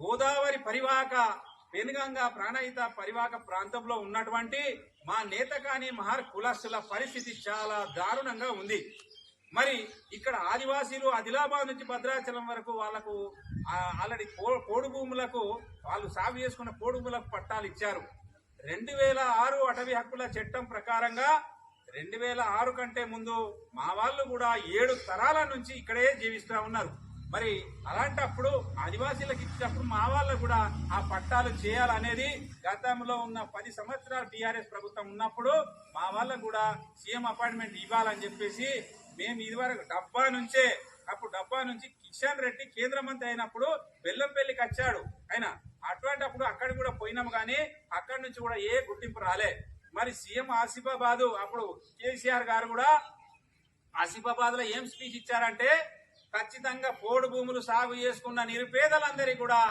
గోదావరి పరివాహక పెనుగంగ ప్రాణహిత పరివాహక ప్రాంతంలో ఉన్నటువంటి మా నేతకాని మహార్ కులస్తుల పరిస్థితి చాలా దారుణంగా ఉంది. మరి ఇక్కడ ఆదివాసీలు ఆదిలాబాద్ నుంచి భద్రాచలం వరకు వాళ్ళకు ఆల్రెడీ పోడు భూములకు వాళ్ళు సాగు చేసుకున్న పోడు భూములకు పట్టాలు ఇచ్చారు. రెండు వేల ఆరు అటవీ హక్కుల చట్టం ప్రకారంగా రెండు వేల ఆరు కంటే ముందు మా వాళ్ళు కూడా ఏడు తరాల నుంచి ఇక్కడే జీవిస్తూ ఉన్నారు. మరి అలాంటప్పుడు ఆదివాసీలకు ఇచ్చినప్పుడు మా వాళ్ళకు కూడా ఆ పట్టాలు చేయాలనేది గతంలో ఉన్న పది సంవత్సరాలు టీఆర్ఎస్ ప్రభుత్వం ఉన్నప్పుడు మా వాళ్ళకు కూడా సీఎం అపాయింట్మెంట్ ఇవ్వాలని చెప్పేసి మేము ఇదివరకు డబ్బా నుంచే అప్పుడు డబ్బా నుంచి కిషన్ రెడ్డి కేంద్ర మంత్రి అయినప్పుడు బెల్లంపల్లికి వచ్చాడు. ఆయన అటువంటిప్పుడు అక్కడ కూడా పోయినాము కానీ అక్కడి నుంచి కూడా ఏ గుర్తింపు రాలే. మరి సీఎం ఆసిఫాబాదు అప్పుడు కేసీఆర్ గారు కూడా ఆసిఫాబాద్లో ఏం స్పీచ్ ఇచ్చారంటే ఖచ్చితంగా పోడు భూములు సాగు చేసుకున్న నిరుపేదలందరికీ కూడా